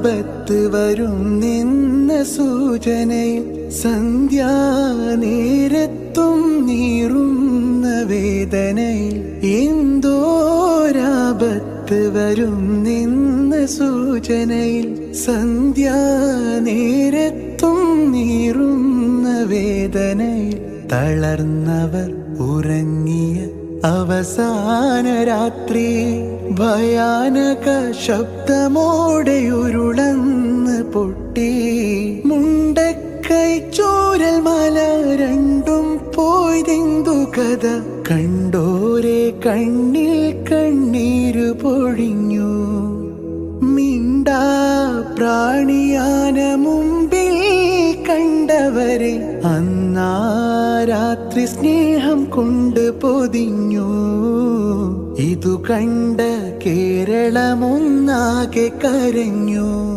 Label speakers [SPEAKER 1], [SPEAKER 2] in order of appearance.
[SPEAKER 1] എന്തോരാപത്ത് വരും നിന്ന സൂചനയിൽ സന്ധ്യാനേരത്തും നീറുന്ന വേദനയിൽ എന്തോരാപത്ത് വരും നിന്ന സൂചനയിൽ സന്ധ്യാനേരത്തും നീറുന്ന വേദനയിൽ തളർന്നവർ ഉറങ്ങിയ അവസാന രാത്രി ഭയാനക ശബ്ദമോടെ മുണ്ടക്കൈ ചോരൽ മല രണ്ടും പോയതെന്തു കഥ? കണ്ടോരെ കണ്ണിൽ കണ്ണീരു പൊഴിഞ്ഞു. മിണ്ടാ പ്രാണിയാന മുമ്പിൽ കണ്ടവരെ. അന്നാ രാത്രി സ്നേഹം കൊണ്ട് പൊതിഞ്ഞു. ഇതു കണ്ട കേരളമൊന്നാകെ കരഞ്ഞു.